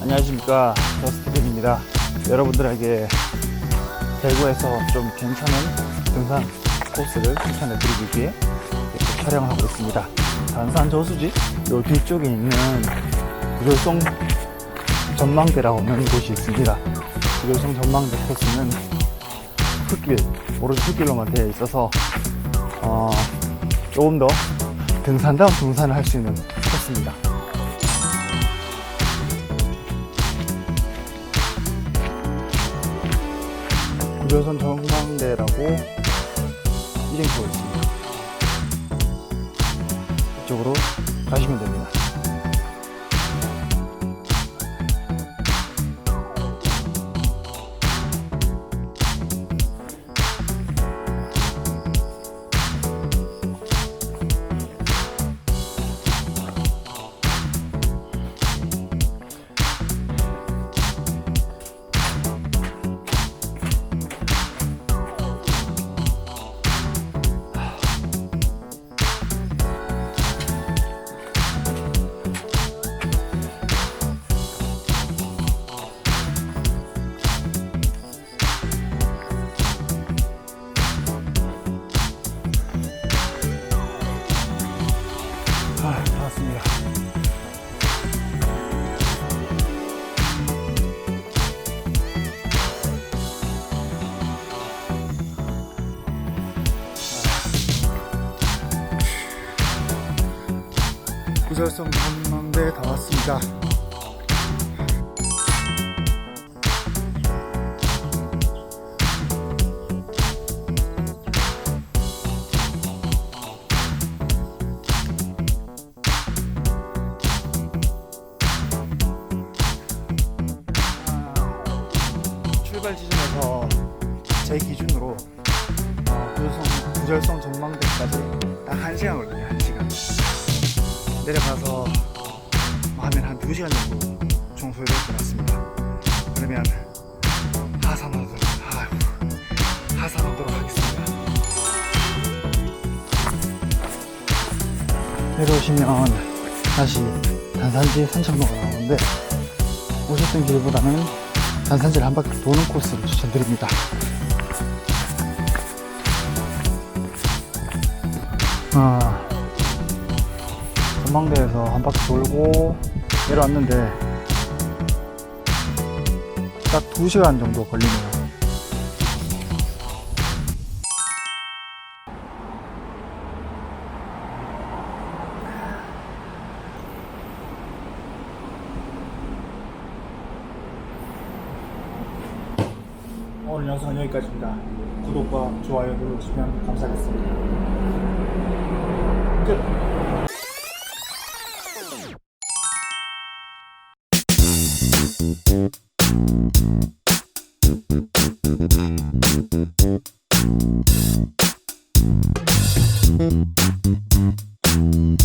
안녕하십니까. 더스트백입니다. 여러분들에게 대구에서 좀 괜찮은 등산 코스를 추천해 드리기 위해 이렇게 촬영을 하고 있습니다. 단산 저수지? 요 뒤쪽에 있는 구절성 전망대라고 하는 곳이 있습니다. 구절성 전망대 코스는 흙길 오로지 흙길로만 되어 있어서 어, 조금 더 등산다운 등산을 할 수 있는 코스입니다. 구조선 전망대라고 이름표 있습니다. 이쪽으로 가시면 됩니다. 절성 전망대 다 왔습니다. 출발 지점에서 제 기준으로 어, 구절성, 구절성 전망대까지 딱 1시간 걸리네요 1시간 내려가서 뭐 하면 한 2시간 정도 총 소요될 것 같습니다 그러면 하산하도록 아휴, 하산하도록 하겠습니다 내려오시면 다시 단산지 산책로가 나오는데 오셨던 길보다는 단산지를 한 바퀴 도는 코스를 추천드립니다. 아, 전망대에서 한 바퀴 돌고 내려왔는데 딱 2시간 정도 걸리네요. 오늘 영상은 여기까지입니다. 구독과 좋아요 눌러주시면 감사하겠습니다. 끝! Mm-hmm.